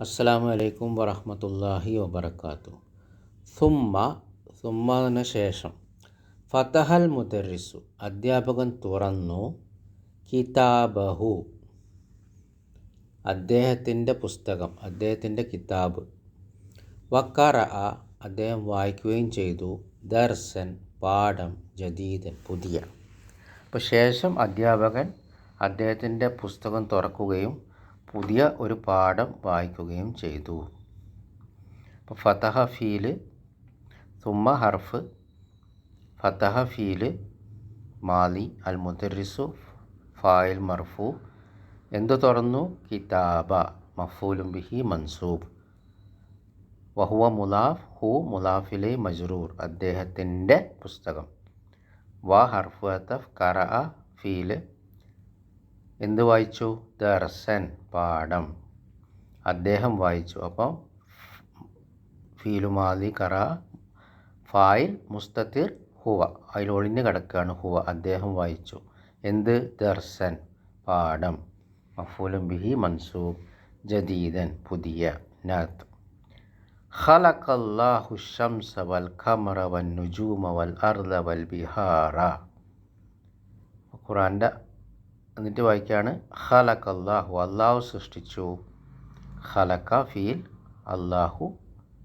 അസ്സലാമു വലൈക്കും വറഹ്മത്തുള്ളാഹി വബർക്കാത്തു സുമ്മ സുമ്മതിന് ശേഷം ഫതഹൽ മുദറിസു അധ്യാപകൻ തുറന്നു കിതാബഹു. അദ്ദേഹത്തിന്റെ പുസ്തകം അദ്ദേഹത്തിന്റെ കിതാബ്. വക്കറ അദ്ദേഹം വായിക്കുകയും ചെയ്തു. ദർശൻ പാഠം ജദീദൻ പുതിയ. അപ്പോൾ ശേഷം അധ്യാപകൻ അദ്ദേഹത്തിന്റെ പുസ്തകം തുറക്കുകയും പുതിയ ഒരു പാഠം വായിക്കുകയും ചെയ്തു. അപ്പോൾ ഫതഹ ഫീൽ തുമ്മ ഹർഫ് ഫതഹ ഫീൽ മാലി അൽ മുദറിസു ഫായിൽ മർഫു എന്തു തുറന്നു? കിതാബ മഫൂലും ബിഹി മൻസൂബ്. വഹുവ മുലാഫ് ഹു മുലാഫിലെ മജ്റൂർ അദ്ദേഹത്തിന്റെ പുസ്തകം. വ ഹർഫ് അതഫ് കറ ഫീൽ എന്ത് വായിച്ചു? ദർശൻ പാഠം. അദ്ദേഹം വായിച്ചു. അപ്പം ഫീലുമാലി കറ ഫായിൽ മുസ്തത്തിർ ഹുവ. അതിൽ ഒളിഞ്ഞു കിടക്കുകയാണ് ഹുവ. അദ്ദേഹം വായിച്ചു. എന്ത്? ദർശൻ പാഠം. മഫൂലും ബിഹി മൻസൂബ്. ജദീദൻ പുതിയ നാത്ത്. ഖലഖല്ലാഹു വൽ ഖമറ വൻ നുജൂമ വൽ അർദ വൽ ബിഹാറ. ഖുറാന്റെ എന്നിട്ട് വായിക്കുകയാണ് ഹലക്ക് അള്ളാഹു അള്ളാഹു സൃഷ്ടിച്ചു. ഹലക്ക ഫീൽ അള്ളാഹു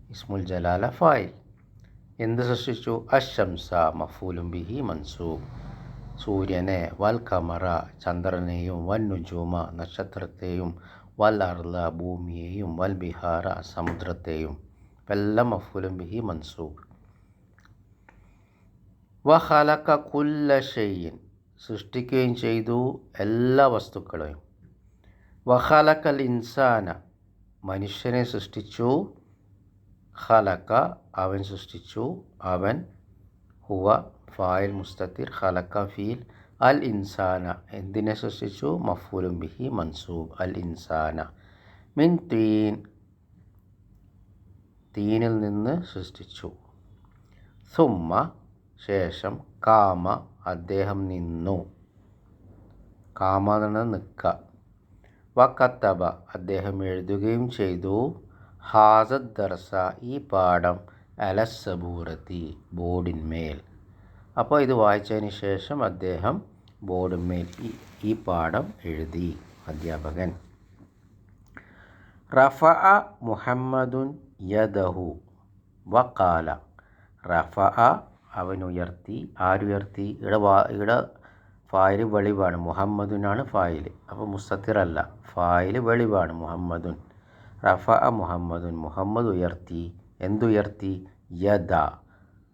ഇസ്മുൽ ജലാല ഫായിൽ. എന്ത് സൃഷ്ടിച്ചു? അശംസ മഫൂലും ബിഹി മൻസൂബ്. സൂര്യനെ വൽ കമറ ചന്ദ്രനെയും വൻ നുജൂമ നക്ഷത്രത്തെയും വൽ അർല ഭൂമിയെയും വൽ ബിഹാറ സമുദ്രത്തെയും എല്ലാം മഫൂലും ബിഹി മൻസൂബ്. വ ഹലക്ക കുല്ല ഷെയ്യിൻ സൃഷ്ടിക്കുകയും ചെയ്തു എല്ലാ വസ്തുക്കളെയും. വഹലക്കൽ ഇൻസാന മനുഷ്യനെ സൃഷ്ടിച്ചു. ഹലക്ക അവൻ സൃഷ്ടിച്ചു. അവൻ ഹുവ ഫായിൽ മുസ്തത്തിർ ഹലക്ക ഫീൽ. അൽ ഇൻസാന എന്തിനെ സൃഷ്ടിച്ചു? മഫൂലും ബിഹി മൻസൂബ്. അൽ ഇൻസാന മിൻ തീൻ തീനിൽ നിന്ന് സൃഷ്ടിച്ചു. സുമ്മ ശേഷം കാമ അദ്ദേഹം നിന്നു. കാമ നിൽക്ക വക്കത്തബ അദ്ദേഹം എഴുതുകയും ചെയ്തു. ഹാസദ് ദർസ ഈ പാഠം അലസബൂറത്തി ബോർഡിന്മേൽ. അപ്പോൾ ഇത് വായിച്ചതിന് ശേഷം അദ്ദേഹം ബോർഡിന്മേൽ ഈ ഈ പാഠം എഴുതി. അധ്യാപകൻ. റഫ മുഹമ്മദുൻ യദഹു. വക്കാല. റഫ അവൻ ഉയർത്തി ആരുയർത്തി ഇവിടെ വാ ഇവിടെ ഫായിൽ വെളിവാണ്. മുഹമ്മദുനാണ് ഫായിൽ. അപ്പോൾ മുസ്തത്തിറല്ല ഫായിൽ വെളിവാണ് മുഹമ്മദുൻ. റഫ മുഹമ്മദുൻ. മുഹമ്മദ് ഉയർത്തി. എന്തുയർത്തി? യദ.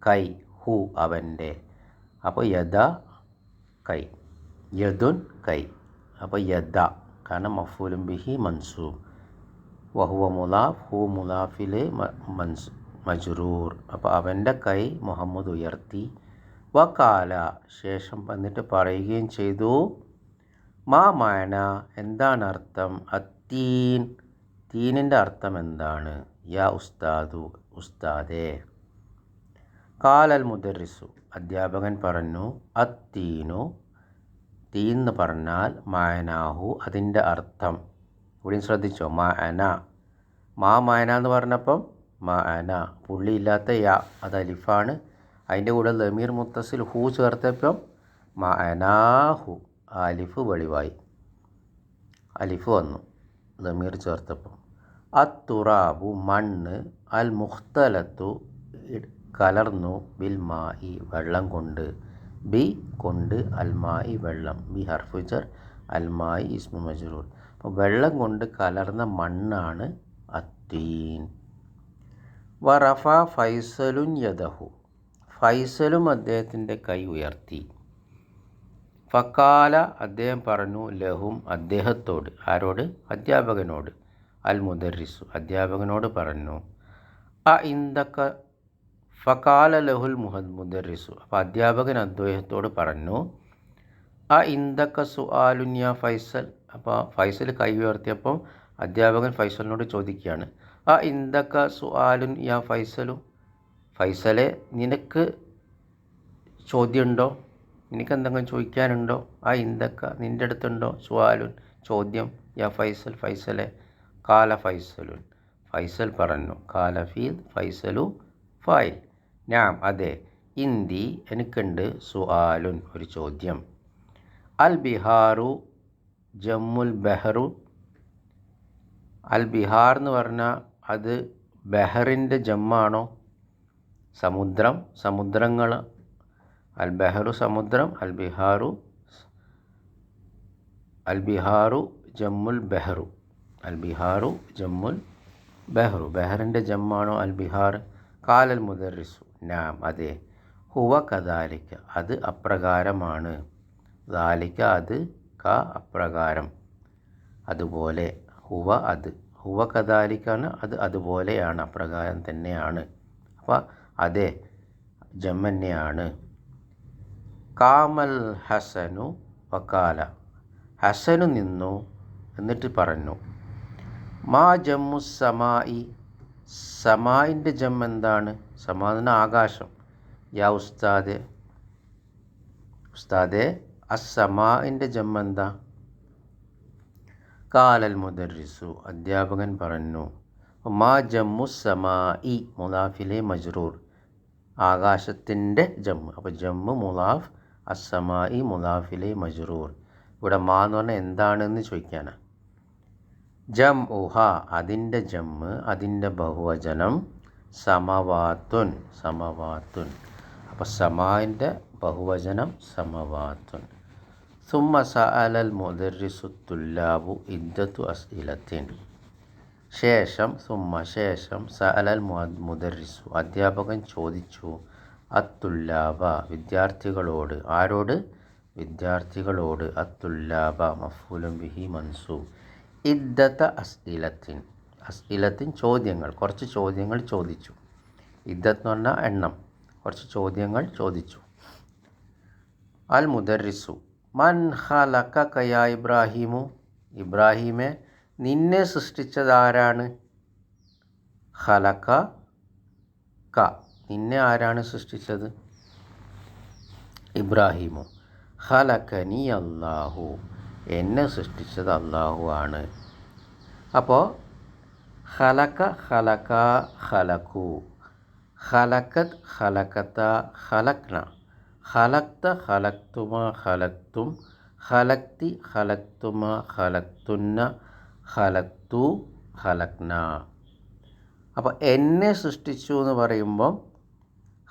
കൈ. ഹു. അവന്റെ. അപ്പോൾ യദ കൈ. യദുൻ കൈ. അപ്പോൾ യദ. കാരണം മഫൂലും ബിഹി മൻസൂബ്. വഹുവ മുലാഫ് ഹു മുലാഫിലെ മൻസൂ മജ്റൂർ. അപ്പോൾ അവന്റെ കൈ മുഹമ്മദ് ഉയർത്തി. വക്കാല ശേഷം വന്നിട്ട് പറയുകയും ചെയ്തു. മാ മാന എന്താണ് അർത്ഥം? അത്തീൻ. തീനിന്റെ അർത്ഥം എന്താണ്? യാ ഉസ്താദു. ഉസ്താദേ. കാലൽ മുദറിസു അധ്യാപകൻ പറഞ്ഞു അത്തീനു. തീൻ എന്ന് പറഞ്ഞാൽ മായനാഹു. അതിന്റെ അർത്ഥം. ഇവിടെയും ശ്രദ്ധിച്ചോ? മായന. മാ മായന എന്ന് പറഞ്ഞപ്പം മാന പുള്ളിയില്ലാത്ത യാ അത് അലിഫാണ്. അതിന്റെ കൂടെ ലമീർ മുത്തസിൽ ഹൂ ചേർത്തപ്പം മാനാഹു അലിഫ് വെളിവായി. അലിഫ് വന്നു ലമീർ ചേർത്തപ്പം. അത്തുറാബു മണ്ണ് അൽ മുഖ്തലത്തു കലർന്നു ബിൽ മായി വെള്ളം കൊണ്ട്. ബി കൊണ്ട് അൽമായി വെള്ളം. ബി ഹർഫുജർ അൽമായി ഇസ്മു മജ്റൂർ അപ്പോൾ വെള്ളം കൊണ്ട് കലർന്ന മണ്ണാണ് അത്തീൻ. വറഫ ഫൈസലുൻ യദഹു. ഫൈസലും അദ്ദേഹത്തിന്റെ കൈ ഉയർത്തി. ഫക്കാല അദ്ദേഹം പറഞ്ഞു ലഹും അദ്ദേഹത്തോട് ആരോട്? അധ്യാപകനോട്. അൽ മുദറിസു അധ്യാപകനോട് പറഞ്ഞു അ ഇന്ദക്ക ഫക്കാല ലഹുൽ മുഹദ് മുദറിസു അപ്പോൾ അധ്യാപകൻ അദ്ദേഹത്തോട് പറഞ്ഞു അ ഇന്ദക്ക സുആലുന്യ ഫൈസൽ. അപ്പോൾ ഫൈസൽ കൈ ഉയർത്തിയപ്പോൾ അധ്യാപകൻ ഫൈസലിനോട് ചോദിക്കുകയാണ് ആ ഇന്ദക്ക സുആലുൻ യാ ഫൈസലു. ഫൈസലെ നിനക്ക് ചോദ്യമുണ്ടോ? നിനക്ക് എന്തെങ്കിലും ചോദിക്കാനുണ്ടോ? ആ ഇന്ദക്ക നിന്റെ അടുത്തുണ്ടോ? സുആലുൻ ചോദ്യം. യാ ഫൈസൽ ഫൈസലെ കാല ഫൈസലുൻ. ഫൈസൽ പറഞ്ഞു കാല ഫീൽ ഫൈസലു ഫൈൽ. ഞാൻ അതെ ഇന്തി എനിക്കുണ്ട് സുആലുൻ ഒരു ചോദ്യം. അൽ ബിഹാറു ജമ്മുൽ ബെഹറു. അൽ ബിഹാർ എന്ന് പറഞ്ഞാൽ അത് ബഹറിന്റെ ജമ്മാണോ? സമുദ്രം സമുദ്രങ്ങൾ അൽ ബഹറു സമുദ്രം അൽ ബിഹാറു അൽ ബിഹാറു ജമ്മുൽ ബെഹറു. അൽ ബിഹാറു ജമ്മുൽ ബെഹ്റു. ബെഹറിന്റെ ജമ്മാണോ അൽ ബിഹാർ കാലൽ മുദറിസു നാം അതെ. ഹുവ കദാലിക്ക അത് അപ്രകാരമാണ്. ദാലിക്ക അത് ക അപ്രകാരം. അതുപോലെ ഹുവ അത്. ഹുവ അത് അതുപോലെയാണ് അപ്രകാരം തന്നെയാണ്. അപ്പോൾ അതെ ജമ്മന്നെയാണ് കാമൽ ഹസനു വക്കാല. ഹസനു നിന്നു എന്നിട്ട് പറഞ്ഞു മാ ജമ്മു സമായി സമായിന്റെ ജം എന്താണ്? സമാ ആകാശം. യാ ഉസ്താദെ ഉസ്താദെ അസമായിന്റെ ജം എന്താ? കാലൽ മുദർസു അധ്യാപകൻ പറഞ്ഞു മാ ജമ്മു സമായി മുലാഫിലെ മജ്റൂർ. ആകാശത്തിന്റെ ജമ്മു. അപ്പോൾ ജമ്മു മുലാഫ് അസമായി മുലാഫിലെ മജ്റൂർ. ഇവിടെ മാ എന്ന് പറഞ്ഞാൽ എന്താണെന്ന് ചോദിക്കാനാണ് ജം ഉഹ അതിന്റെ ജമ്മ് അതിന്റെ ബഹുവചനം സമവാത്തുൻ സമവാത്തുൻ. അപ്പോൾ സമാന്റെ ബഹുവചനം സമവാത്തുൻ. സുമ്മ سأل المدرس الطلاب عدة أسئلة. ശേഷം സുമ്മ ശേഷം സഅലൽ മുദറിസു അധ്യാപകൻ ചോദിച്ചു അത്തുല്ലാബ വിദ്യാർത്ഥികളോട് ആരോട്? വിദ്യാർത്ഥികളോട് അത്തുല്ലാബ മഫൂലും ബിഹി മൻസു ഇദ്ദത്ത അസ്ഇലത്തിൻ. അസ്ഇലത്തിൻ ചോദ്യങ്ങൾ കുറച്ച് ചോദ്യങ്ങൾ ചോദിച്ചു. ഇദ്ദത്ത് എന്ന് പറഞ്ഞാൽ എണ്ണം. കുറച്ച് ചോദ്യങ്ങൾ ചോദിച്ചു. അൽ മുദറിസു മൻ ഹലക്ക കയാ ഇബ്രാഹിമു. ഇബ്രാഹിമെ നിന്നെ സൃഷ്ടിച്ചതാരാണ്? ഖലക ക നിന്നെ ആരാണ് സൃഷ്ടിച്ചത്? ഇബ്രാഹിമു. ഖലക്കനി അള്ളാഹു എന്നെ സൃഷ്ടിച്ചത് അള്ളാഹു ആണ്. അപ്പോൾ ഖലക്ക ഖലക ഖലക്കു ഖലക്കത്ത് ഖലക്കത്ത ഖലക്ന ഖലക്ത ഖലക്തുമ ഖലക്തും ഖലക്തി ഖലക്തുമ ഖലക്തുന്ന ഖലക്തു ഖലക്ന അപ്പോൾ എന്നെ സൃഷ്ടിച്ചു എന്ന് പറയുമ്പം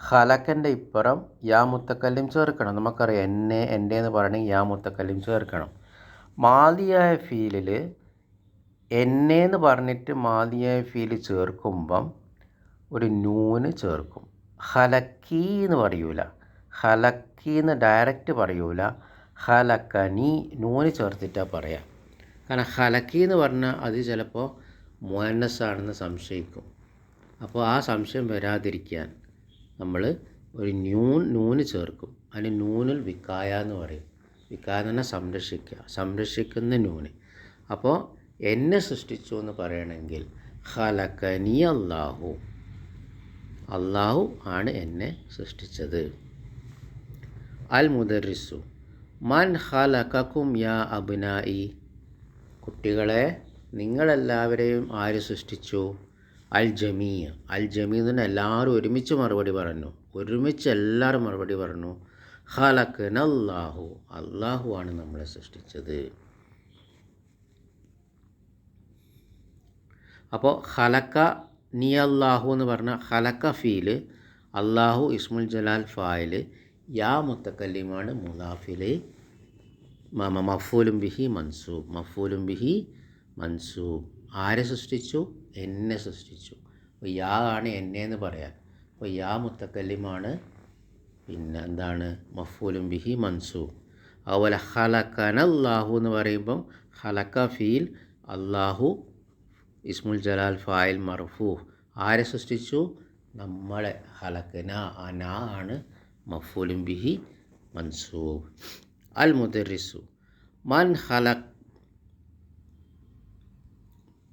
ഖലക്കന്റെ ഇപ്പുറം യാ മുത്തക്കല്ലും ചേർക്കണം. നമുക്കറിയാം എന്നെ എന്റെ എന്ന് പറയണമെങ്കിൽ യാ മുത്തക്കല്ലും ചേർക്കണം. മാതിയായ ഫീലിൽ എന്നെ എന്ന് പറഞ്ഞിട്ട് മാതിയായ ഫീൽ ചേർക്കുമ്പം ഒരു നൂന് ചേർക്കും. ഹലക്കി എന്ന് പറയൂല. ഹലക്കി എന്ന് ഡയറക്റ്റ് പറയൂല. ഹലക്കനി നൂന് ചേർത്തിട്ടാണ് പറയാം. കാരണം ഹലക്കി എന്ന് പറഞ്ഞാൽ അത് ചിലപ്പോൾ മോനസ്സാണെന്ന് സംശയിക്കും. അപ്പോൾ ആ സംശയം വരാതിരിക്കാൻ നമ്മൾ ഒരു ന്യൂൻ നൂന് ചേർക്കും. അതിന് നൂനിൽ വിക്കായ എന്ന് പറയും. വിക്കായ തന്നെ സംരക്ഷിക്കുക സംരക്ഷിക്കുന്ന നൂന്. അപ്പോൾ എന്നെ സൃഷ്ടിച്ചു എന്ന് പറയണമെങ്കിൽ ഹലക്കനി അള്ളാഹു അള്ളാഹു ആണ് എന്നെ സൃഷ്ടിച്ചത്. അൽ മുദറിസു മൻ ഹലക്കും യാ അബ്നായി കുട്ടികളെ നിങ്ങളെല്ലാവരെയും ആര് സൃഷ്ടിച്ചു? അൽ ജമീ അൽ ജമീ എന്ന് എല്ലാവരും ഒരുമിച്ച് മറുപടി പറഞ്ഞു. ഒരുമിച്ച് എല്ലാവരും മറുപടി പറഞ്ഞു. ഹലക്കൻ അള്ളാഹു അള്ളാഹു ആണ് നമ്മളെ സൃഷ്ടിച്ചത്. അപ്പോൾ ഹലക്ക നീ അള്ളാഹു എന്ന് പറഞ്ഞ ഹലക്ക ഫീൽ അള്ളാഹു ഇസ്മുൽ ജലാൽ ഫായിൽ യാ മുത്തക്കല്ലിമാണ് മുലാഫിലെ മഫൂലും ബിഹി മൻസൂബ്. മഫൂലും ബിഹി മൻസൂബ്. ആരെ സൃഷ്ടിച്ചു? എന്നെ സൃഷ്ടിച്ചു. അപ്പോൾ യാ ആണ് എന്നെ എന്ന് പറയാൻ. അപ്പോൾ യാ മുത്തക്കല്ലിമാണ് പിന്നെ എന്താണ്? മഫൂലും ബിഹി മൻസൂബ്. അതുപോലെ ഹലക്കന അള്ളാഹു എന്ന് പറയുമ്പം ഹലക്ക ഫീൽ അള്ളാഹു ഇസ്മുൽ ജലാൽ ഫായിൽ മർഫൂ ആരെ സൃഷ്ടിച്ചു? നമ്മളെ. ഹലക്കന അന ആണ് മഫൂലും ബിഹി മൻസൂബ് അൽ മുദറിസു മൻ ഹലക്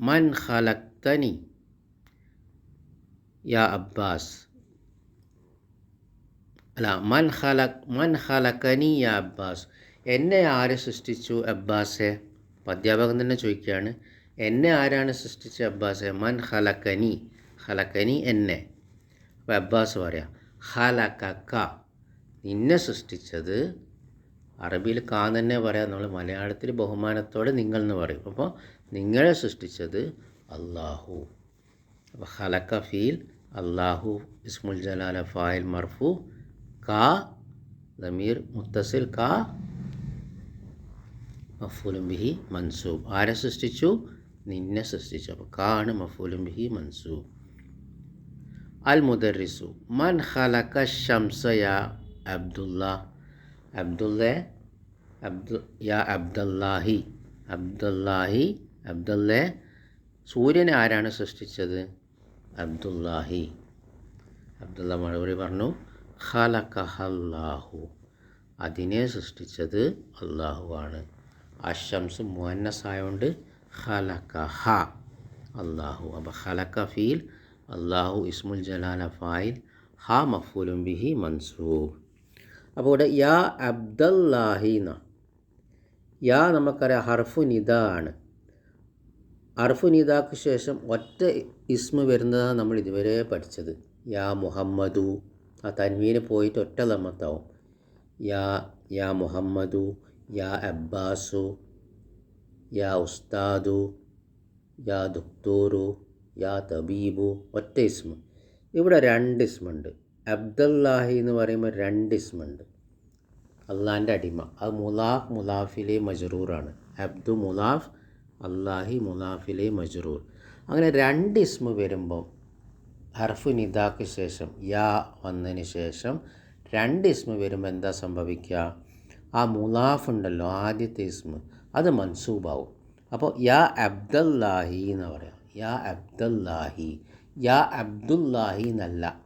മൻ ഖലക്തനി യാ അബ്ബാസ് അല്ല മൻ ഖലക് മൻ ഖലക്കനി യാ അബ്ബാസ് എന്നെ ആര് സൃഷ്ടിച്ചു അബ്ബാസെ? അധ്യാപകൻ തന്നെ ചോദിക്കുകയാണ്. എന്നെ ആരാണ് സൃഷ്ടിച്ച അബ്ബാസെ? മൻ ഹലക്കനി ഹലക്കനി എന്നെ. അപ്പോൾ അബ്ബാസ് പറയാം ഹലക്കക്ക. നിന്നെ സൃഷ്ടിച്ചത് അറബിയിൽ കാ തന്നെ പറയാം. നമ്മൾ മലയാളത്തിൽ ബഹുമാനത്തോടെ നിങ്ങൾ എന്ന് പറയും. അപ്പോൾ നിങ്ങളെ സൃഷ്ടിച്ചത് അള്ളാഹു അപ്പോൾ ഹലക്ക ഫീൽ അള്ളാഹു ഇസ്മുൽ ജലാല ഫായിൽ മർഫു കാ ദമീർ മുത്തസിൽ കാ മഫൂലും ബിഹി മൻസൂബ്. ആരെ സൃഷ്ടിച്ചു? നിന്നെ സൃഷ്ടിച്ചു. അപ്പോൾ കാ ആണ് മഫൂലും ബിഹി മൻസൂബ്. അൽ മൻ ഖലക ഷംസ യാ അബ്ദുല്ല അബ്ദുല്ല അബ്ദു യാ അബ്ദല്ലാഹി അബ്ദല്ലാഹി അബ്ദുല്ല സൂര്യനെ ആരാണ് സൃഷ്ടിച്ചത്? അബ്ദുല്ലാഹി. അബ്ദുള്ള മറുപടി പറഞ്ഞു ഖലഖഹല്ലാഹു. അതിനെ സൃഷ്ടിച്ചത് അള്ളാഹു ആണ്. അഷംസ് മുഹന്നസായോണ്ട് ഖലഖഹ അള്ളാഹു അപ്പോൾ ഖലഖ ഫീൽ അള്ളാഹു ഇസ്മുൽ ജലാല ഫായിൽ ഹാ മഫൂലും ബിഹി മൻസൂബ്. അപ്പോൾ ഇവിടെ യാ അബ്ദല്ലാഹി എന്ന യാ നമുക്കറിയാം ഹർഫു നിദ ആണ് ഹർഫു നിദാക്ക് ശേഷം ഒറ്റ ഇസ്മ വരുന്നതാണ് നമ്മൾ ഇതുവരെ പഠിച്ചത്. യാ മുഹമ്മദു. ആ തൻവീന് പോയിട്ട് ഒറ്റ ലമ്മത്താവും യാ യാ മുഹമ്മദു യാ അബ്ബാസു യാ ഉസ്താദു യാ ദുക്തൂറു യാ തബീബു ഒറ്റ ഇസ്മ. ഇവിടെ രണ്ട് ഇസ്മുണ്ട്. അബ്ദുല്ലാഹി എന്ന് പറയുമ്പോൾ രണ്ട് ഇസ്മുണ്ട്. അള്ളാന്റെ അടിമ. അത് മുലാഫ് മുലാഫിലെ മജറൂറാണ്. അബ്ദു മുലാഫ് അള്ളാഹി മുലാഫിലെ മജറൂർ. അങ്ങനെ രണ്ട് ഇസ്മ വരുമ്പം ഹർഫ് നിദാക്ക് ശേഷം യാ വന്നതിന് ശേഷം രണ്ട് ഇസ്മ വരുമ്പോൾ എന്താ സംഭവിക്കുക? ആ മുലാഫ് ഉണ്ടല്ലോ ആദ്യത്തെ ഇസ്മ. അത് മൻസൂബാവും. അപ്പോൾ യാ അബ്ദല്ലാഹി എന്ന് പറയാം. യാ അബ്ദല്ലാഹി യാ അബ്ദുല്ലാഹി എന്നല്ല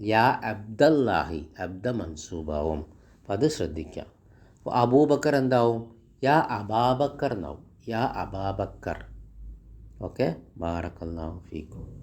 യാ അബ്ദല്ലാഹി അബ്ദ മൻസൂബാവും അപ്പം അത് ശ്രദ്ധിക്കാം. അപ്പോൾ അബൂബക്കർ എന്താവും? യാ അബാബക്കർ എന്നാവും. യാ അബാബക്കർ. ഓക്കെ? ബാറക്കല്ലാഹു ഫീക്കും.